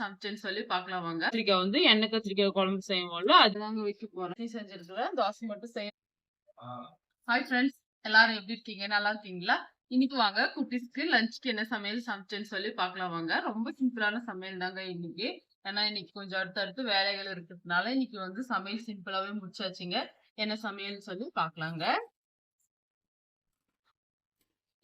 சமைச்சேன்னு சொல்லி பார்க்கலாம் வாங்க. கத்திரிக்காய் வந்து எண்ணெய் கத்திரிக்காய் குழம்பு செய்வோம்ல அதுதாங்க வைக்க போறேன் டீ செஞ்சிருக்கிறேன் தோசை மட்டும் செய்ய. ஹாய் ஃப்ரெண்ட்ஸ் எல்லாரும் எப்படி இருக்கீங்க? நல்லா இருக்கீங்களா? இன்னைக்கு வாங்க குட்டீஸ்க்கு லஞ்சுக்கு என்ன சமையல் சமைச்சேன்னு சொல்லி பார்க்கலாம் வாங்க. ரொம்ப சிம்பிளான சமையல் தாங்க இன்னைக்கு. ஏன்னா இன்னைக்கு கொஞ்சம் அடுத்தடுத்து வேலைகள் இருக்கிறதுனால இன்னைக்கு வந்து சமையல் சிம்பிளாவே முடிச்சாச்சுங்க. என்ன சமையல் சொல்லி பார்க்கலாங்க.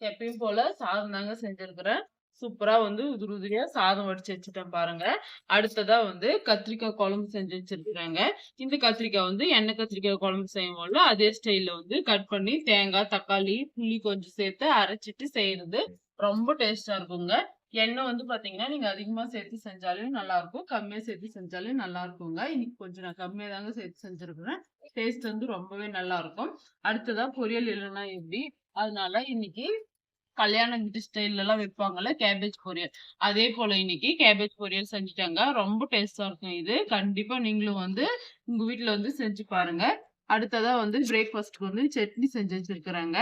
எப்பயும் போல சாதம் தாங்க செஞ்சிருக்கிறேன். சூப்பரா வந்து உதிரி உதிரியா சாதம் வடிச்சு வச்சுட்டேன் பாருங்க. அடுத்ததா வந்து கத்திரிக்காய் குழம்பு செஞ்சு வச்சிருக்கிறாங்க. இந்த கத்திரிக்காய் வந்து எண்ணெய் கத்திரிக்காய் குழம்பு செய்வோம்ல அதே ஸ்டைல்ல வந்து கட் பண்ணி தேங்காய் தக்காளி புளி கொஞ்சம் சேர்த்து அரைச்சிட்டு செய்யறது ரொம்ப டேஸ்டா இருக்குங்க. எண்ணெய் வந்து பாத்தீங்கன்னா நீங்க அதிகமா சேர்த்து செஞ்சாலும் நல்லா இருக்கும் கம்மியா சேர்த்து செஞ்சாலும் நல்லா இருக்குங்க இன்னைக்கு கொஞ்சம் நான் கம்மியா தாங்க சேர்த்து செஞ்சிருக்கிறேன். டேஸ்ட் வந்து ரொம்பவே நல்லா இருக்கும் அடுத்ததா பொரியல் இல்லைன்னா எப்படி? அதனால இன்னைக்கு கல்யாண வீட்டு ஸ்டைல்ல எல்லாம் வைப்பாங்கல்ல கேபேஜ் பொரியல். அதே போல இன்னைக்கு கேபேஜ் பொரியல் செஞ்சுட்டாங்க. ரொம்ப டேஸ்டா இருக்கும் இது. கண்டிப்பா நீங்களும் வந்து உங்க வீட்டுல வந்து செஞ்சு பாருங்க. அடுத்ததா வந்து பிரேக்ஃபாஸ்ட்க்கு வந்து சட்னி செஞ்சு வச்சிருக்கிறாங்க.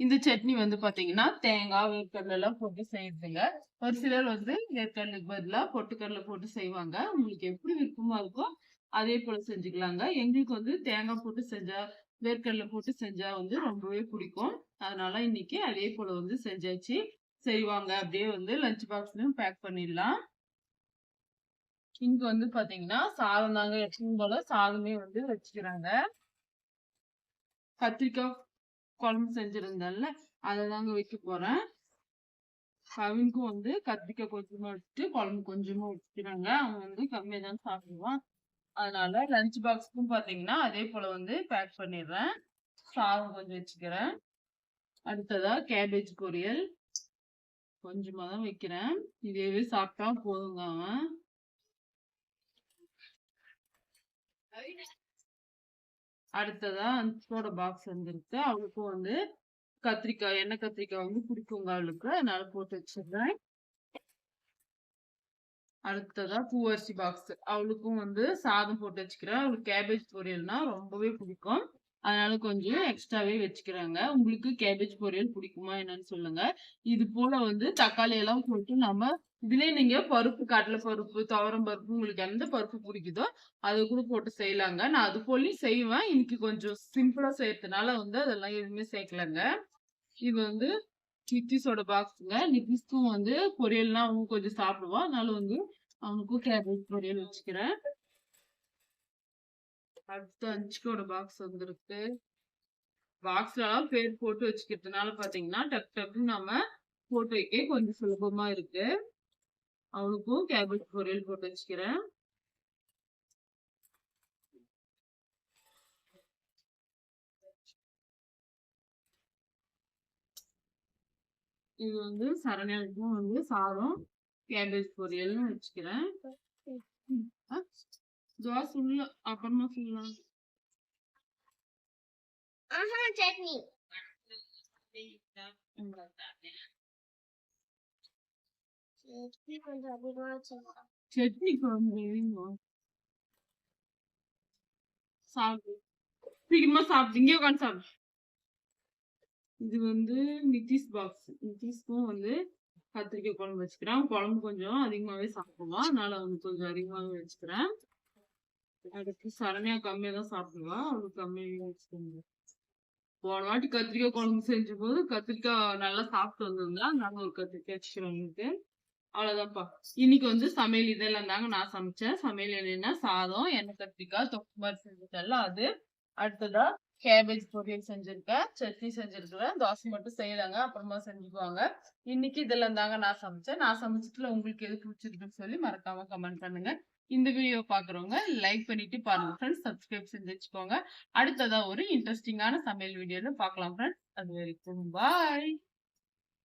இந்த சட்னி வந்து பாத்தீங்கன்னா தேங்காய் வேர்க்கடலை எல்லாம் போட்டு செய்யுதுங்க. ஒரு சிலர் வந்து வேர்க்கடலுக்கு பதிலா பொட்டுக்கடலை போட்டு செய்வாங்க. உங்களுக்கு எப்படி விருப்பமா இருக்கோ அதே போல செஞ்சுக்கலாங்க. எங்களுக்கு வந்து தேங்காய் போட்டு செஞ்சா வேர்க்கடலை போட்டு செஞ்சா வந்து ரொம்பவே பிடிக்கும். அதனால இன்னைக்கு அதே போல வந்து செஞ்சாச்சு. செய்வாங்க அப்படியே வந்து லஞ்ச் பாக்ஸ்லயும் பேக் பண்ணிடலாம். இங்க வந்து பாத்தீங்கன்னா சாதம் தாங்க எப்பவும் போல. சாதமே வந்து வச்சுக்கிறாங்க. கத்திரிக்காய் குழம்பு செஞ்சிருந்தேன்ல அதை தாங்க வைக்க போறேன். கவினுக்கும் வந்து கத்திரிக்காய் கொஞ்சமா வச்சுட்டு குழம்பு கொஞ்சமா வச்சுக்கிறாங்க. அவன் வந்து கம்மியா தான் சாப்பிடுவான். அதனால லஞ்ச் பாக்ஸ்க்கும் பார்த்தீங்கன்னா அதே போல வந்து பேக் பண்ணிடுறேன். சாதம் கொஞ்சம் வச்சுக்கிறேன். அடுத்ததா கேபேஜ் பொரியல். கொஞ்சமாக தான் வைக்கிறேன். இதேவே சாப்பிட்டா போதுங்க. அவன் அடுத்ததா அன்சோட பாக்ஸ் வந்துருக்கு அவளுக்கும் வந்து கத்திரிக்காய் எண்ணெய் கத்திரிக்காய் வந்து பிடிக்குங்க அவளுக்கு. அதனால போட்டு வச்சிடுறேன். அடுத்ததா பூவரிசி பாக்ஸ் அவளுக்கும் வந்து சாதம் போட்டு வச்சுக்கிறேன். அவளுக்கு கேபேஜ் பொரியல்னா ரொம்பவே பிடிக்கும். அதனால கொஞ்சம் எக்ஸ்ட்ராவே வச்சுக்கிறாங்க. உங்களுக்கு கேபேஜ் பொரியல் பிடிக்குமா என்னன்னு சொல்லுங்க. இது போல வந்து தக்காளி எல்லாம் போட்டு நம்ம இதுலயே நீங்க பருப்பு கடலை பருப்பு துவரம் பருப்பு உங்களுக்கு எந்த பருப்பு பிடிக்குதோ அதை கூட போட்டு செய்யலாங்க. நான் அது போலயும் செய்வேன். இன்னைக்கு கொஞ்சம் சிம்பிளா செய்யறதுனால வந்து அதெல்லாம் எதுவுமே சேர்க்கலங்க. இது வந்து நித்திஸோட பாக்ஸுங்க நித்திஸ்க்கும் வந்து பொரியல்னா அவங்க கொஞ்சம் சாப்பிடுவோம் அதனால வந்து அவங்களுக்கும் கேபேஜ் பொரியல் வச்சுக்கிறேன் அடுத்து அஞ்சுக்கோட பாக்ஸ் வந்திருக்கு. பாக்ஸ்லாம் பேர் போட்டு வச்சுக்கிறதுனால பார்த்தீங்கன்னா டக் டக்குன்னு நம்ம போட்டு வைக்க கொஞ்சம் சுலபமா இருக்கு. அவனுக்கும் கேபேஜ் பொரியல் போட்டு வச்சுக்கிறேன். இது வந்து சரணியாவுக்கும் வந்து சாதம். கேபேஜ் பொரியல்னு வச்சுக்கிறேன். தோசை உள்ள அப்புறமா சொல்லலாம். சட்னி. சட்னி குழம்பு. சாப்பிடு. சீக்கிரமா சாப்பிடு. இங்கே உட்காந்து சாப்பிடு. இது வந்து நிதிஷ் பாக்ஸ் நிதிஷ்க்கும் வந்து கத்திரிக்காய் குழம்பு வச்சுக்கிறேன். குழம்பு கொஞ்சம் அதிகமாகவே சாப்பிடுவான் அதனால அவனுக்கு கொஞ்சம் அதிகமாகவே வச்சுக்கிறேன். அடுத்து சரணியா கம்மியாக தான் சாப்பிடுவா. அவளுக்கு கம்மியாக வச்சுக்கோங்க. போன வாட்டி கத்திரிக்காய் குழம்பு செஞ்ச போது கத்திரிக்காய் நல்லா சாப்பிட்டு வந்திருந்தா அதனால ஒரு கத்திரிக்காய் வச்சுக்கிறவங்களுக்கு அவ்வளோதான்ப்பா இன்னைக்கு வந்து சமையல் இதெல்லாம் தாங்க நான் சமைச்சேன். சமையல் என்னன்னா சாதம் எண்ணெய் கத்திரிக்காய் தொக்கு மாதிரி செஞ்சதெல்லாம் அது அடுத்ததா கேபேஜ் பொரியல் செஞ்சிருக்கேன். சட்னி செஞ்சிருக்கிறேன். தோசை மட்டும் செய்யலாங்க அப்புறமா செஞ்சுக்குவாங்க. இன்னைக்கு இதெல்லாம் தாங்க நான் சமைச்சேன். நான் சமைச்சதுல உங்களுக்கு எது பிடிச்சிருக்குன்னு சொல்லி மறக்காம கமெண்ட் பண்ணுங்க. இந்த வீடியோ பாக்குறவங்க லைக் பண்ணிட்டு பாருங்க ஃப்ரெண்ட்ஸ் சப்ஸ்கிரைப் செஞ்சு வச்சுக்கோங்க. அடுத்ததா ஒரு இன்ட்ரெஸ்டிங்கான சமையல் வீடியோன்னு பார்க்கலாம் ஃப்ரெண்ட்ஸ் அது வரைக்கும் பாய்